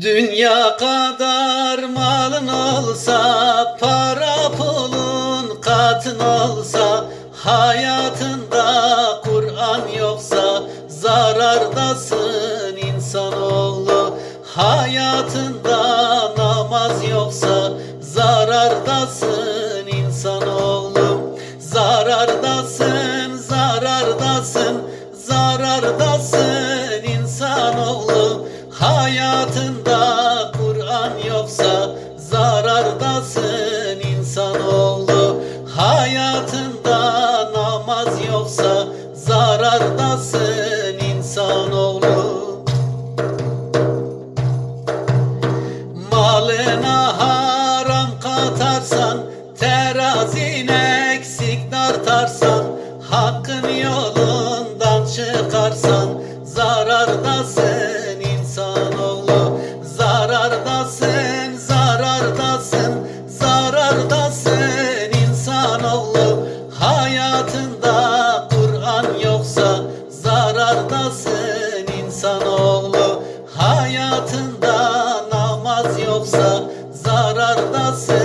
Dünya kadar malın olsa, para pulun katın olsa, hayatında Kur'an yoksa zarardasın insanoğlu. Hayatında namaz yoksa zarardasın insanoğlu. Zarardasın, zarardasın, zarardasın insanoğlu. Kur'an yoksa zarardasın insanoğlu. Hayatında namaz yoksa zarardasın insanoğlu. Malına haram katarsan Terazine eksik tartarsan Hakkın yolundan çıkarsan Zarardasın Zarardasın insanoğlu Hayatında namaz yoksa zarardasın